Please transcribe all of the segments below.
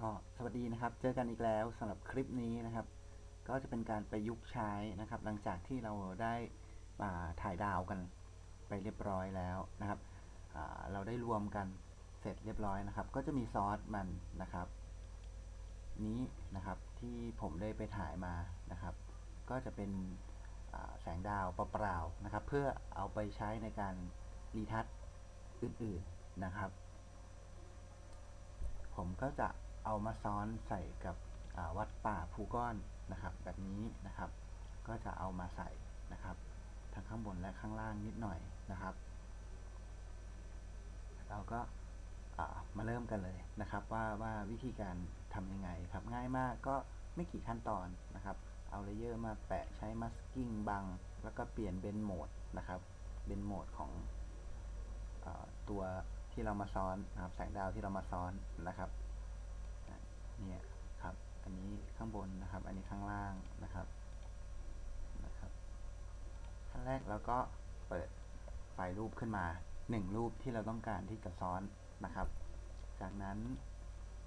ก็สวัสดีนะครับ เจอกันอีกแล้วสำหรับคลิปนี้นะครับ ก็จะเป็นการประยุกต์ใช้นะครับ หลังจากที่เราได้อ่าถ่ายดาวกันไปเรียบร้อยแล้วนะครับเราได้รวมกันเสร็จเรียบร้อยนะครับ ก็จะมีซอสมันนะครับ นี้นะครับที่ผมได้ไปถ่ายมานะครับ ก็จะเป็นแสงดาวเปล่าๆนะครับ เพื่อเอาไปใช้ในการรีทัชอื่นๆนะครับ ผมก็จะ เอามาซ้อนใส่กับวัดป่าภูก้อนนะครับ แบบนี้นะครับ ก็จะเอามาใส่นะครับทั้งข้างบนและข้างล่างนิดหน่อยนะครับ เราก็มาเริ่มกันเลยนะครับ ว่าว่าวิธีการทำยังไงครับง่ายมากก็ไม่กี่ขั้นตอนนะครับ เอาเลเยอร์มาแปะใช้มัสกิ้งบัง แล้วก็เปลี่ยนเบนโหมดนะครับเบนโหมดของอตัวที่เรามาซ้อนนะครับแสงดาวที่เรามาซ้อนนะครับ เนี่ยครับ อันนี้ข้างบนนะครับ อันนี้ข้างล่างนะครับนะครับขั้นแรกเราก็เปิดไฟรูปขึ้นมาหนึ่งรูปที่เราต้องการที่จะซ้อนนะครับ จากนั้น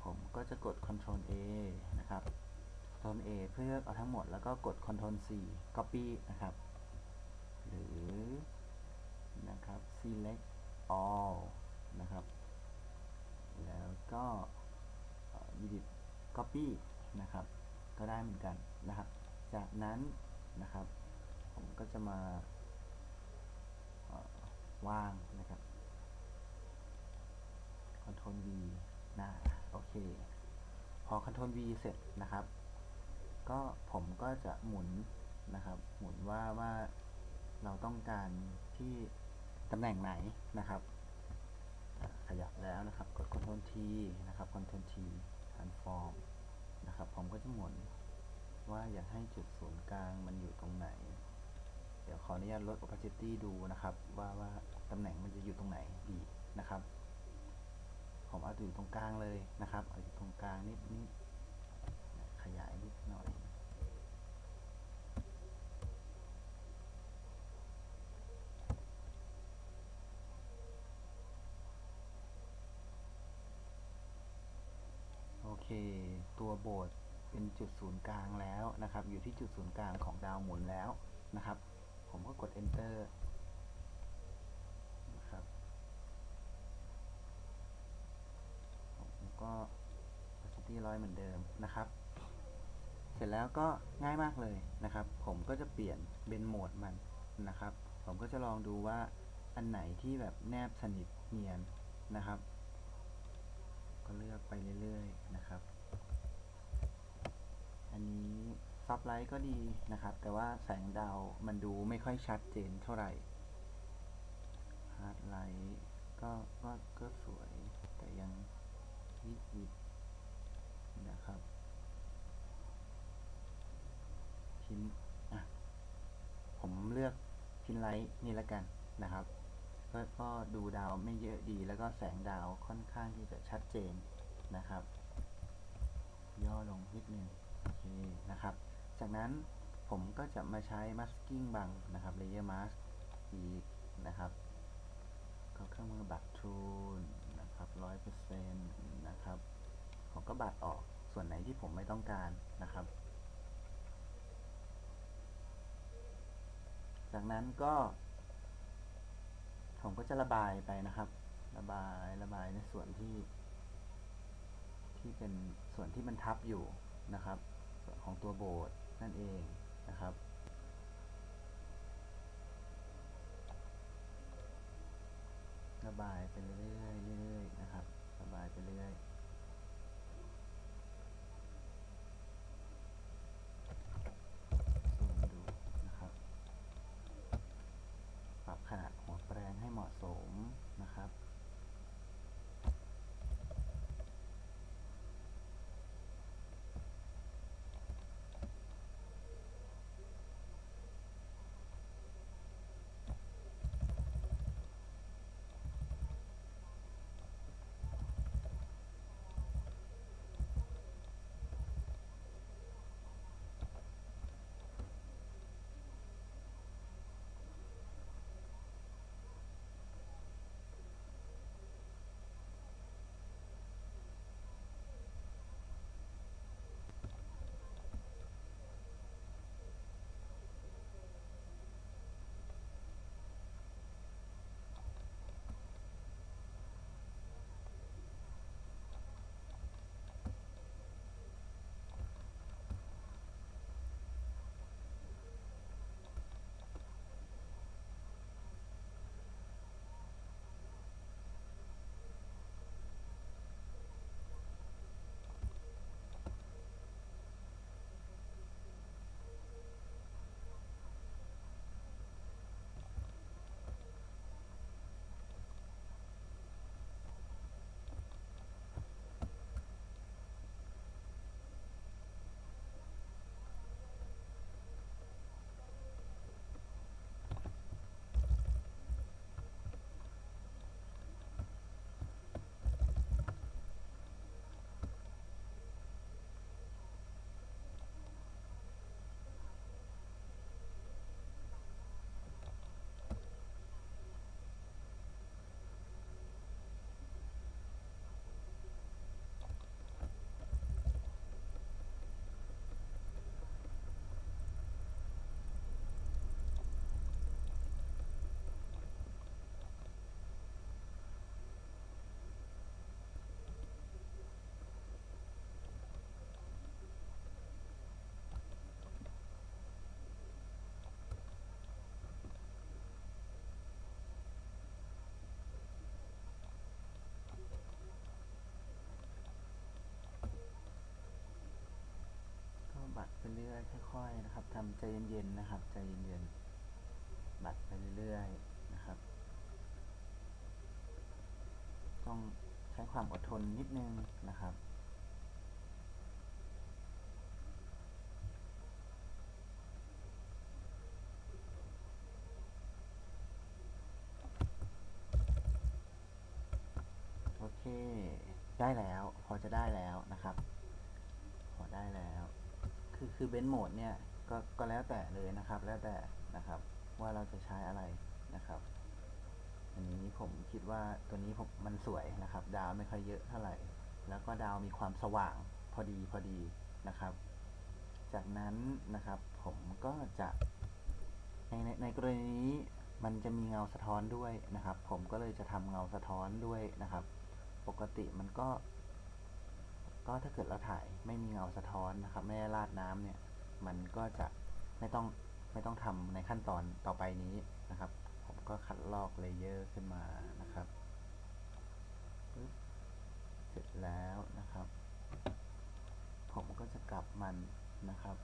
ผมก็จะกด Ctrl A นะครับ Ctrl A เพื่อเลือกเอาทั้งหมดแล้วก็กด Ctrl C Copy นะครับ หรือนะครับ Select All นะครับ แล้วก็ Edit Copy นะครับ ก็ได้เหมือนกันนะครับ จากนั้นนะครับ ผมก็จะมาเอ่อวางนะครับ Ctrl V นะโอเค พอ Ctrl V เสร็จนะครับ ก็ผมก็จะหมุนนะครับ หมุนว่าว่าเราต้องการที่ตำแหน่งไหนนะครับ ขยับแล้วนะครับ กด Ctrl T นะครับ Ctrl T transform นะครับ ผมก็จะหมุนว่าอยากให้จุดศูนย์กลางมันอยู่ตรงไหน เดี๋ยวขออนุญาตลด opacity ดูนะครับ ว่าว่าตำแหน่งมันจะอยู่ตรงไหนดีนะครับ ผมเอาอยู่ตรงกลางเลยนะครับ เอาอยู่ตรงกลางนิดนิดขยายนิดหน่อย โอเค ตัวโบสถ์เป็นจุดศูนย์กลางแล้วนะครับ อยู่ที่จุดศูนย์กลางของดาวหมุนแล้วนะครับ ผมก็กด enter นะครับผมก็ opacity ร้อยเหมือนเดิมนะครับ เสร็จแล้วก็ง่ายมากเลยนะครับ ผมก็จะเปลี่ยนเป็นโหมดมันนะครับ ผมก็จะลองดูว่าอันไหนที่แบบแนบสนิทเนียนนะครับ ก็เลือกไปเรื่อยๆนะครับ อันนี้ซับไลท์ก็ดีนะครับ แต่ว่าแสงดาวมันดูไม่ค่อยชัดเจนเท่าไหร่ฮาร์ดไลท์ก็ก็ก็สวย แต่ยังวิวิดนะครับพินอะผมเลือกพินไลท์นี่ล้วกันนะครับก็ก็ดูดาวไม่เยอะดีแล้วก็แสงดาวค่อนข้างที่จะชัดเจนนะครับ ย่อลงนิดนึง นะครับ จากนั้นผมก็จะมาใช้ masking บังนะครับ layer mask อีกนะครับ ก็เครื่องมือบัตรทูนนะครับร้อยเปอร์เซ็นต์นะครับ ผมก็บัตรออกส่วนไหนที่ผมไม่ต้องการนะครับ จากนั้นก็ ผมก็จะระบายไปนะครับ ระบายระบายในส่วนที่ ที่เป็นส่วนที่มันทับอยู่นะครับ ของตัวโบสถ์นั่นเองนะครับ ระบายไปเรื่อยๆเรื่อยๆนะครับระบายไปเรื่อยซูมดูนะครับปรับขนาดหัวแปรงให้เหมาะสม ไปเรื่อยค่อยๆนะครับทำใจเย็นๆนะครับ ใจเย็นๆบัดไปเรื่อยๆนะครับ ต้องใช้ความอดทนนิดนึงนะครับโอเค ได้แล้ว พอจะได้แล้วนะครับ พอได้แล้ว คือคือเบนโหมดเนี่ยก็ก็แล้วแต่เลยนะครับ แล้วแต่นะครับ ว่าเราจะใช้อะไรนะครับ อันนี้ผมคิดว่าตัวนี้ผมมันสวยนะครับ ดาวไม่ค่อยเยอะเท่าไหร่ แล้วก็ดาวมีความสว่างพอดีพอดีนะครับ จากนั้นนะครับ ผมก็จะในในในกรณีนี้มันจะมีเงาสะท้อนด้วยนะครับ ผมก็เลยจะทำเงาสะท้อนด้วยนะครับ ปกติมันก็ ก็ถ้าเกิดเราถ่ายไม่มีเงาสะท้อนนะครับไม่ได้ราดน้ำเนี่ยมันก็จะไม่ต้องไม่ต้องทำในขั้นตอนต่อไปนี้นะครับ ผมก็คัดลอกเลเยอร์ขึ้นมานะครับปึ๊บเสร็จแล้วนะครับ ผมก็จะกลับมันนะครับ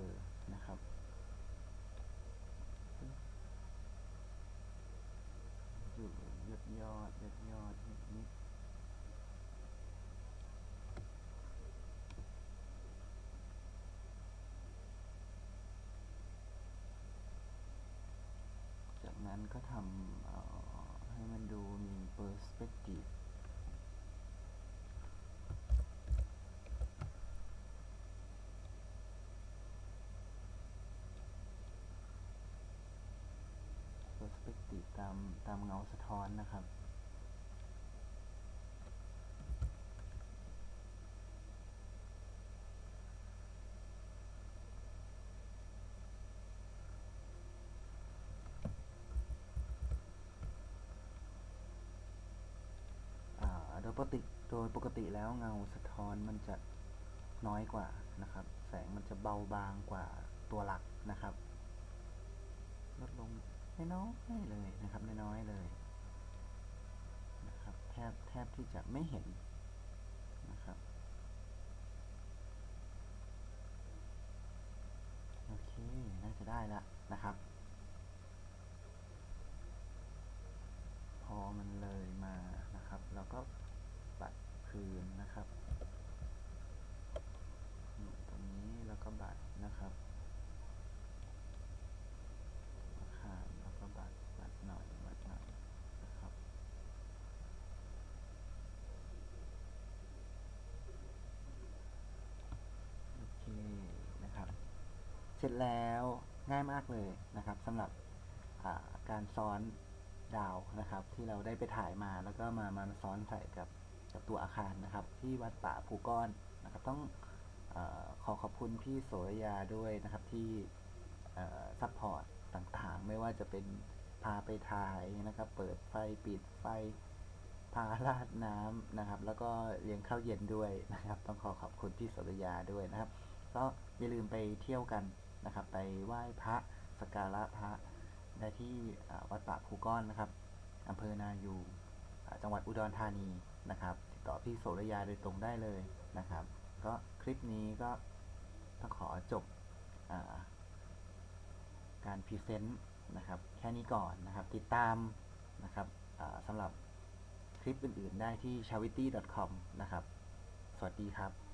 อร์นะครับอยู่ยอดยอดยอดยอดนิดนิดจากนั้นก็ทำให้มันดูมี perspective เ e อร์สเปกทีฟ ตามเงาสะท้อนนะครับ โดยปกติโดยปกติแล้วเงาสะท้อนมันจะน้อยกว่านะครับ แสงมันจะเบาบางกว่าตัวหลักนะครับ ลดลง น้อยๆเลยนะครับน้อยๆเลยนะครับแทบแทบที่จะไม่เห็นนะครับโอเคน่าจะได้ละนะครับ พอมันเลยมานะครับ เราก็บัดคืนนะครับอยู่ตรงนี้แล้วก็บัดนะครับอาคารแล้วก็บัดบัดหน่อยบัดหน่อยนะครับ โอเคนะครับ เสร็จแล้วง่ายมากเลยนะครับสำหรับการซ้อนดาวนะครับ ที่เราได้ไปถ่ายมาแล้วก็มามาซ้อนใส่กับกับตัวอาคารนะครับ ที่วัดป่าภูก้อนนะครับ ต้องอขอขอบคุณพี่โสรยาด้วยนะครับที่ซัพพอร์ตต่างๆ ไม่ว่าจะเป็นพาไปถ่ายนะครับ เปิดไฟปิดไฟพาราดน้ำนะครับ แล้วก็เลี้ยงข้าวเย็นด้วยนะครับ ต้องขอขอบคุณพี่โสรยาด้วยนะครับ ก็อย่าลืมไปเที่ยวกัน นะครับ ไปไหว้พระสักการะพระได้ที่วัดป่าภูก้อนนะครับอำเภอนายูจังหวัดอุดรธานีนะครับ ติดต่อพี่โสรยาโดยตรงได้เลยนะครับ ก็คลิปนี้ก็ต้องขอจบอาการพรีเซนต์นะครับ แค่นี้ก่อนนะครับ ติดตามนะครับสำหรับคลิปอื่นๆได้ที่ charity.com นะครับ สวัสดีครับ